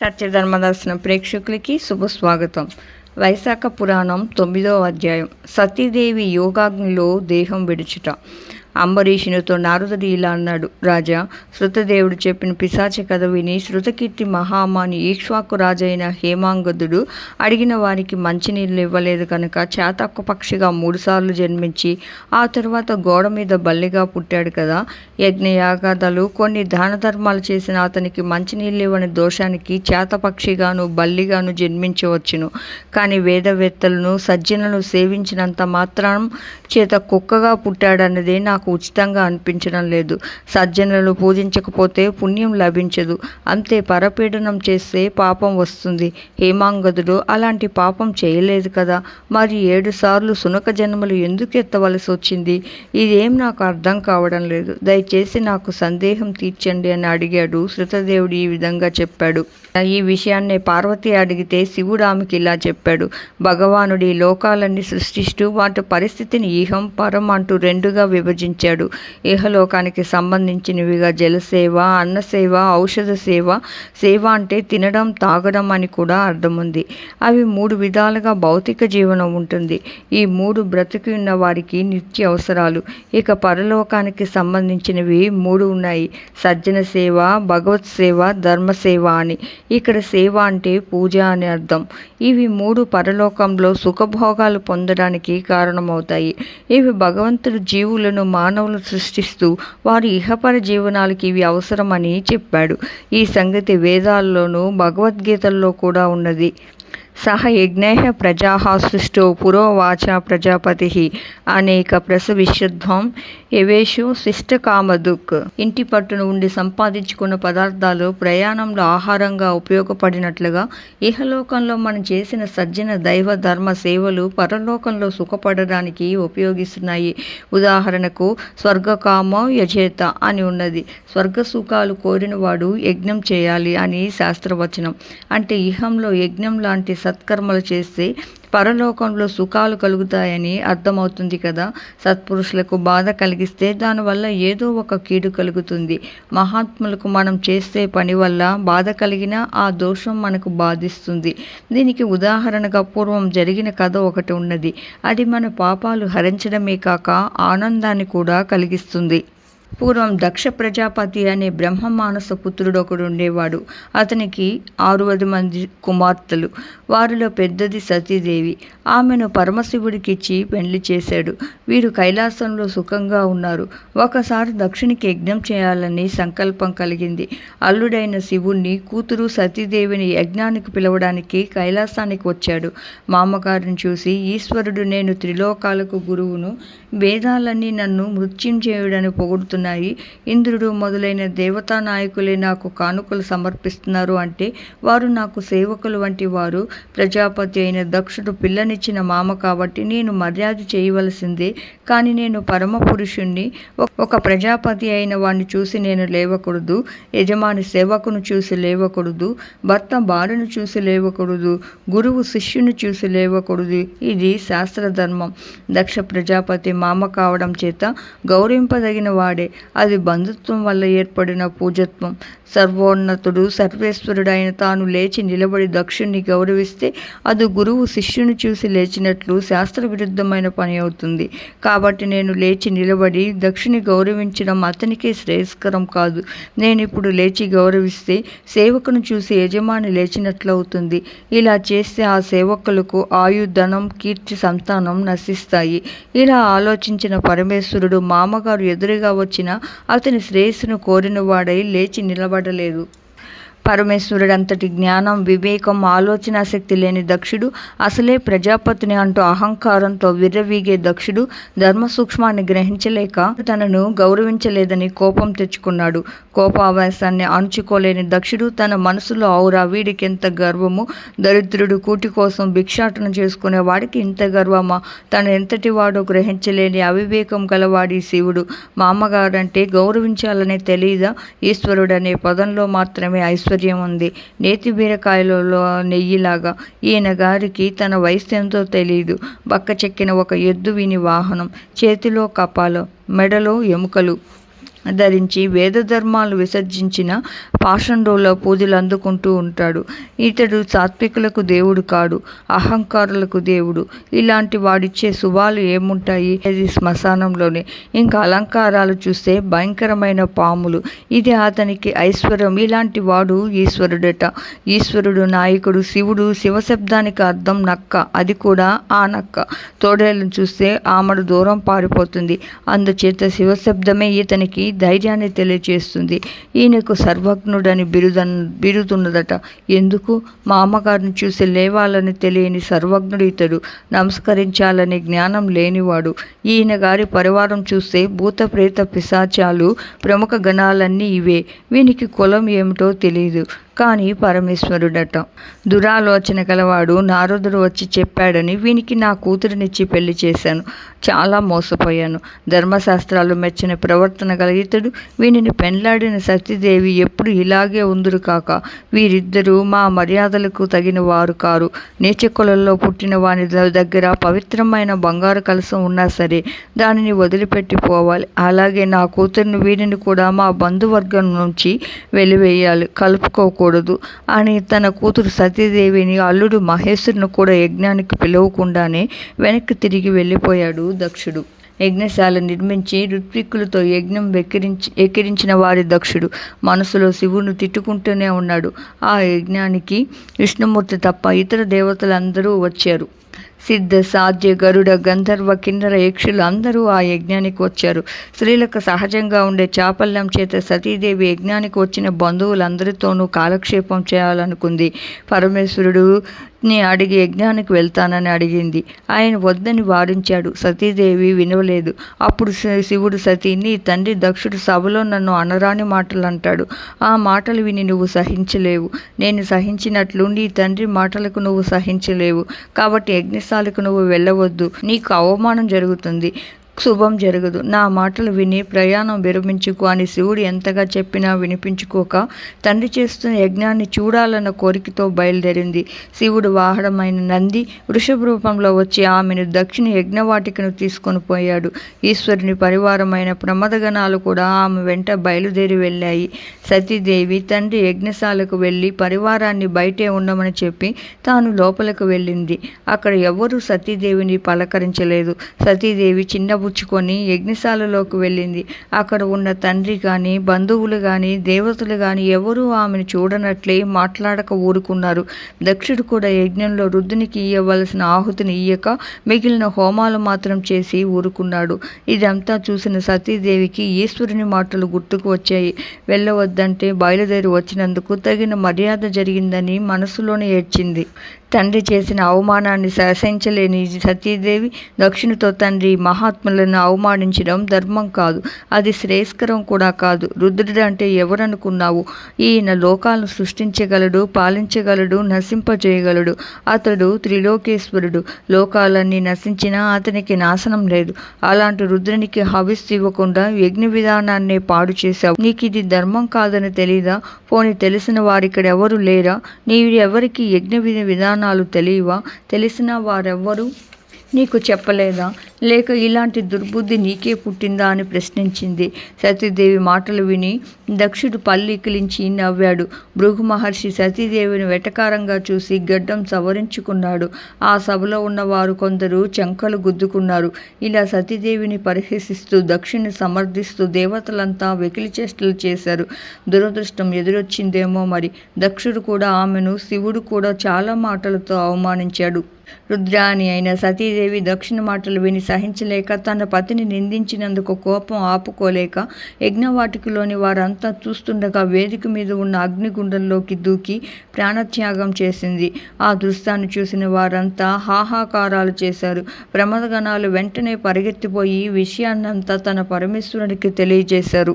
సత్యధర్మదర్శనం ప్రేక్షకులకి శుభ స్వాగతం. వైశాఖ పురాణం తొమ్మిదో అధ్యాయం. సతీదేవి యోగాగ్నిలో దేహం విడుచుట. అంబరీషునితో నారదుడు ఇలా అన్నాడు రాజా శృతదేవుడు చెప్పిన పిశాచ కథ విని శృతకీర్తి మహామాని ఈక్ష్వాకు రాజైన హేమాంగదుడు అడిగిన వారికి మంచినీళ్ళు ఇవ్వలేదు కనుక చేతక్క పక్షిగా మూడుసార్లు జన్మించి ఆ తర్వాత గోడ మీద బల్లిగా పుట్టాడు కదా. యజ్ఞయాగాదాలు కొన్ని దాన ధర్మాలు చేసిన అతనికి మంచినీళ్ళు ఇవ్వని దోషానికి చేతపక్షిగాను బల్లిగాను జన్మించవచ్చును. కానీ వేదవేత్తలను సజ్జనులను సేవించినంత మాత్రం చేత కుక్కగా పుట్టాడన్నదే నాకు ఉచితంగా అనిపించడం లేదు. సజ్జనులను పూజించకపోతే పుణ్యం లభించదు. అంతే పరపీడనం చేస్తే పాపం వస్తుంది. హేమాంగదుడు అలాంటి పాపం చేయలేదు కదా. మరి ఏడు సార్లు సునక జన్మలు ఎందుకు ఎత్తవలసి వచ్చింది? ఇదేం నాకు అర్థం కావడం లేదు. దయచేసి నాకు సందేహం తీర్చండి అని అడిగాడు. శృతదేవుడు ఈ విధంగా చెప్పాడు. ఈ విషయాన్ని పార్వతి అడిగితే శివుడు ఆమెకి ఇలా చెప్పాడు. భగవానుడి లోకాలన్నీ సృష్టిస్తూ వాటి పరిస్థితిని ఈహం పరం అంటూ రెండుగా విభజించాడు ఇహలోకానికి సంబంధించినవిగా జలసేవ అన్నసేవ ఔషధ సేవ సేవ అంటే తినడం తాగడం అని కూడా అర్థం ఉంది అవి మూడు విధాలుగా భౌతిక జీవనం ఉంటుంది. ఈ మూడు బ్రతికి ఉన్న వారికి నిత్య అవసరాలు. ఇక పరలోకానికి సంబంధించినవి మూడు ఉన్నాయి. సజ్జన సేవ భగవత్ సేవ ధర్మ సేవ అని. ఇక్కడ సేవ అంటే పూజ అని అర్థం. ఇవి మూడు పరలోకంలో సుఖభోగాలు పొందడానికి కారణమవుతాయి. ఇవి భగవంతుడు జీవులను మానవులు సృష్టిస్తూ వారి ఇహపర జీవనాలకి ఇవి అవసరమని చెప్పాడు. ఈ సంగతి వేదాల్లోనూ భగవద్గీతల్లో కూడా ఉన్నది. సహ యజ్ఞ ప్రజా సృష్టో పురోవాచ ప్రజాపతి అనేక ఎవేషు యవేషు శిష్టకామదుక్. ఇంటి పట్టున ఉండి సంపాదించుకున్న పదార్థాలు ప్రయాణంలో ఆహారంగా ఉపయోగపడినట్లుగా ఇహలోకంలో మనం చేసిన సజ్జన దైవ ధర్మ సేవలు పరలోకంలో సుఖపడడానికి ఉపయోగిస్తున్నాయి. ఉదాహరణకు స్వర్గకామ యజేత అని ఉన్నది. స్వర్గ సుఖాలు కోరినవాడు యజ్ఞం చేయాలి అని శాస్త్రవచనం. అంటే ఇహంలో యజ్ఞం లాంటి సత్కర్మలు చేస్తే పరలోకంలో సుఖాలు కలుగుతాయని అర్థమవుతుంది కదా. సత్పురుషులకు బాధ కలిగిస్తే దానివల్ల ఏదో ఒక కీడు కలుగుతుంది. మహాత్ములకు మనం చేసే పని వల్ల బాధ కలిగినా ఆ దోషం మనకు బాధిస్తుంది. దీనికి ఉదాహరణగా పూర్వం జరిగిన కథ ఒకటి ఉన్నది. అది మన పాపాలు హరించడమే కాక ఆనందాన్ని కూడా కలిగిస్తుంది. పూర్వం దక్ష ప్రజాపతి అనే బ్రహ్మమానస పుత్రుడు ఒకడు ఉండేవాడు. అతనికి ఆరువది మంది కుమార్తెలు. వారిలో పెద్దది సతీదేవి. ఆమెను పరమశివుడికి ఇచ్చి పెళ్ళి చేశాడు. వీరు కైలాసంలో సుఖంగా ఉన్నారు. ఒకసారి దక్షిణికి యజ్ఞం చేయాలని సంకల్పం కలిగింది. అల్లుడైన శివుణ్ణి కూతురు సతీదేవిని యజ్ఞానికి పిలవడానికి కైలాసానికి వచ్చాడు. మామగారిని చూసి ఈశ్వరుడు నేను త్రిలోకాలకు గురువును. వేదాలన్నీ నన్ను మృత్యుంజయుడని పొగుడుతున్నాయి ఇంద్రుడు మొదలైన దేవతా నాయకులే నాకు కానుకలు సమర్పిస్తున్నారు అంటే వారు నాకు సేవకులు వంటి వారు. ప్రజాపతి అయిన దక్షుడు పిల్లనిచ్చిన మామ కాబట్టి నేను మర్యాద చేయవలసిందే. కానీ నేను పరమ పురుషుణ్ణి. ఒక ప్రజాపతి అయిన వాడిని చూసి నేను లేవకూడదు. యజమాని సేవకును చూసి లేవకూడదు. భర్త భార్యను చూసి లేవకూడదు. గురువు శిష్యుని చూసి లేవకూడదు. ఇది శాస్త్ర ధర్మం దక్ష ప్రజాపతి మామ కావడం చేత గౌరవింపదగిన వాడే. అది బంధుత్వం వల్ల ఏర్పడిన పూజత్వం సర్వోన్నతుడు సర్వేశ్వరుడైన తాను లేచి నిలబడి దక్షుణ్ణి గౌరవిస్తే అది గురువు శిష్యుని చూసి లేచినట్లు శాస్త్ర విరుద్ధమైన పని అవుతుంది. కాబట్టి నేను లేచి నిలబడి దక్షుని గౌరవించడం అతనికే శ్రేయస్కరం కాదు. నేను ఇప్పుడు లేచి గౌరవిస్తే సేవకును చూసి యజమాని లేచినట్లు అవుతుంది ఇలా చేస్తే ఆ సేవకులకు ఆయు ధనం కీర్తి సంతానం నశిస్తాయి. ఇలా ఆలోచించిన పరమేశ్వరుడు మామగారు ఎదురుగా వచ్చి వచ్చిన అతని శ్రేయస్సును కోరిన వాడై లేచి నిలబడలేదు. పరమేశ్వరుడంతటి జ్ఞానం వివేకం ఆలోచన శక్తి లేని దక్షుడు అసలే ప్రజాపతిని అంటూ అహంకారంతో విర్రవీగే దక్షుడు ధర్మ సూక్ష్మాన్ని గ్రహించలేక తనను గౌరవించలేదని కోపం తెచ్చుకున్నాడు. కోపావేశాన్ని అణుచుకోలేని దక్షుడు తన మనసులో ఔరా వీడికి ఎంత గర్వము? దరిద్రుడు కూటి కోసం భిక్షాటన చేసుకునే వాడికి ఇంత గర్వమా? తను ఎంతటి వాడో గ్రహించలేని అవివేకం గలవాడి శివుడు. మా అమ్మగారంటే గౌరవించాలనే తెలియదా ఈశ్వరుడనే పదంలో మాత్రమే ఐశ్వర్యం ఐశ్వర్యం ఉంది నేతి బీరకాయలలో నెయ్యిలాగా ఈయన గారికి తన వయసు ఎంతో తెలియదు బక్క చెక్కిన ఒక ఎద్దు విని వాహనం చేతిలో కపాలు మెడలో ఎముకలు. ధరించి వేద ధర్మాలు విసర్జించిన పాషండోలో పూజలు అందుకుంటూ ఉంటాడు. ఇతడు సాత్వికులకు దేవుడు కాడు అహంకారులకు దేవుడు. ఇలాంటి వాడిచ్చే శుభాలు ఏముంటాయి? అది శ్మశానంలోనే. ఇంకా అలంకారాలు చూస్తే భయంకరమైన పాములు. ఇది అతనికి ఐశ్వర్యం. ఇలాంటి వాడు ఈశ్వరుడట. ఈశ్వరుడు నాయకుడు శివుడు శివశబ్దానికి అర్థం నక్క. అది కూడా ఆ నక్క. తోడేళ్ళను చూస్తే ఆమెడు దూరం పారిపోతుంది. అందుచేత శివశబ్దమే ఇతనికి ధైర్యాన్ని తెలియచేస్తుంది. ఈయనకు సర్వజ్ఞుడని బిరుదన్ బిరుదున్నదట. ఎందుకు? మా అమ్మగారిని చూసి లేవాలని తెలియని సర్వజ్ఞుడు ఇతడు. నమస్కరించాలని జ్ఞానం లేనివాడు. ఈయన గారి పరివారం చూస్తే భూత ప్రేత పిశాచాలు ప్రముఖ గణాలన్నీ ఇవే. వీనికి కులం ఏమిటో తెలియదు కానీ పరమేశ్వరుడట. దురాలోచన గలవాడు నారదుడు వచ్చి చెప్పాడని వీనికి నా కూతురినిచ్చి పెళ్ళి చేశాను. చాలా మోసపోయాను. ధర్మశాస్త్రాలు మెచ్చిన ప్రవర్తన గల ఇతడు వీనిని పెండ్లాడిన సతీదేవి ఎప్పుడు ఇలాగే ఉందురు కాక. వీరిద్దరూ మా మర్యాదలకు తగిన వారు కారు. నీచ పుట్టిన వాని దగ్గర పవిత్రమైన బంగారు కలసం ఉన్నా సరే దానిని వదిలిపెట్టి పోవాలి. అలాగే నా కూతురిని వీరిని కూడా మా బంధువర్గం నుంచి వెలివేయాలి. కలుపుకోకూడదు. అని తన కూతురు సతీదేవిని అల్లుడు మహేశ్వరుని కూడా యజ్ఞానికి పిలవకుండానే వెనక్కి తిరిగి వెళ్ళిపోయాడు దక్షుడు. యజ్ఞశాల నిర్మించి ఋత్విక్కులతో యజ్ఞం వెక్కిరించి ఎక్కిరించిన వారి దక్షుడు మనసులో శివుని తిట్టుకుంటూనే ఉన్నాడు. ఆ యజ్ఞానికి విష్ణుమూర్తి తప్ప ఇతర దేవతలందరూ వచ్చారు. సిద్ధ సాధ్య గరుడ గంధర్వ కిన్నర యక్షులు అందరూ ఆ యజ్ఞానికి వచ్చారు. స్త్రీలకు సహజంగా ఉండే చాపల్యం చేత సతీదేవి యజ్ఞానికి వచ్చిన బంధువులందరితోనూ కాలక్షేపం చేయాలనుకుంది. పరమేశ్వరుడు ని అడిగి యజ్ఞానికి వెళ్తానని అడిగింది. ఆయన వద్దని వారించాడు. సతీదేవి వినవలేదు. అప్పుడు శివుడు సతీ నీ తండ్రి దక్షుడు సభలో నన్ను అనరాని మాటలు అంటాడు ఆ మాటలు విని నువ్వు సహించలేవు. నేను సహించినట్లు నీ తండ్రి మాటలకు నువ్వు సహించలేవు. కాబట్టి యజ్ఞశాలకు నువ్వు వెళ్ళవద్దు. నీకు అవమానం జరుగుతుంది. శుభం జరగదు. నా మాటలు విని ప్రయాణం విరమించుకు అని శివుడు ఎంతగా చెప్పినా వినిపించుకోక తండ్రి చేస్తున్న యజ్ఞాన్ని చూడాలన్న కోరికతో బయలుదేరింది. శివుడు వాహనమైన నంది వృషభ రూపంలో వచ్చి ఆమెను దక్షిణ యజ్ఞవాటికను తీసుకొని పోయాడు. ఈశ్వరుని పరివారమైన ప్రమదగణాలు కూడా ఆమె వెంట బయలుదేరి వెళ్ళాయి. సతీదేవి తండ్రి యజ్ఞశాలకు వెళ్ళి పరివారాన్ని బయటే ఉండమని చెప్పి తాను లోపలికి వెళ్ళింది. అక్కడ ఎవరూ సతీదేవిని పలకరించలేదు. సతీదేవి చిన్న పుచ్చుకొని యజ్ఞశాలలోకి వెళ్ళింది. అక్కడ ఉన్న తండ్రి కానీ బంధువులు కానీ దేవతలు కానీ ఎవరూ ఆమెను చూడనట్లే మాట్లాడక ఊరుకున్నారు. దక్షుడు కూడా యజ్ఞంలో రుద్రునికి ఇవ్వవలసిన ఆహుతిని ఇయ్యక మిగిలిన హోమాలు మాత్రం చేసి ఊరుకున్నాడు. ఇదంతా చూసిన సతీదేవికి ఈశ్వరుని మాటలు గుర్తుకు వచ్చాయి. వెళ్ళవద్దంటే బయలుదేరి వచ్చినందుకు తగిన మర్యాద జరిగిందని మనసులోనే ఏడ్చింది. తండ్రి చేసిన అవమానాన్ని సహించలేని సతీదేవి దక్షిణతో తండ్రి మహాత్ములను అవమానించడం ధర్మం కాదు. అది శ్రేయస్కరం కూడా కాదు. రుద్రుడు అంటే ఎవరనుకున్నావు? ఈయన లోకాలను సృష్టించగలడు పాలించగలడు నశింపజేయగలడు. అతడు త్రిలోకేశ్వరుడు. లోకాలన్నీ నశించినా అతనికి నాశనం లేదు. అలాంటి రుద్రునికి హవిస్సు ఇవ్వకుండా యజ్ఞ విధానాన్నే పాడు చేశావు. నీకు ఇది ధర్మం కాదని తెలీదా? పోని తెలిసిన వారిక్కడ ఎవరు లేరా? నీవు ఎవరికి యజ్ఞ విధి విధానాలు తెలియవా? తెలిసిన వారెవ్వరూ? నీకు చెప్పలేదా? లేక ఇలాంటి దుర్బుద్ధి నీకే పుట్టిందా అని ప్రశ్నించింది. సతీదేవి మాటలు విని దక్షుడు పల్లికిలించి నవ్వాడు. భృగు మహర్షి సతీదేవిని వెటకారంగా చూసి గడ్డం సవరించుకున్నాడు. ఆ సభలో ఉన్నవారు కొందరు చంకలు గుద్దుకున్నారు. ఇలా సతీదేవిని పరిహసిస్తూ దక్షుని సమర్థిస్తూ దేవతలంతా వెకిలి చేష్టలు చేశారు. దురదృష్టం ఎదురొచ్చిందేమో మరి. దక్షుడు కూడా ఆమెను శివుడు కూడా చాలా మాటలతో అవమానించాడు. రుద్రాణి అయిన సతీదేవి దక్షిణ మాటలు విని సహించలేక తన పతిని నిందించినందుకు కోపం ఆపుకోలేక యజ్ఞవాటికలోని వారంతా చూస్తుండగా వేదిక మీద ఉన్న అగ్నిగుండంలోకి దూకి ప్రాణత్యాగం చేసింది. ఆ దృశ్యాన్ని చూసిన వారంతా హాహాకారాలు చేశారు. ప్రమదగణాలు వెంటనే పరిగెత్తిపోయి విషయాన్నంతా తన పరమేశ్వరునికి తెలియజేశారు.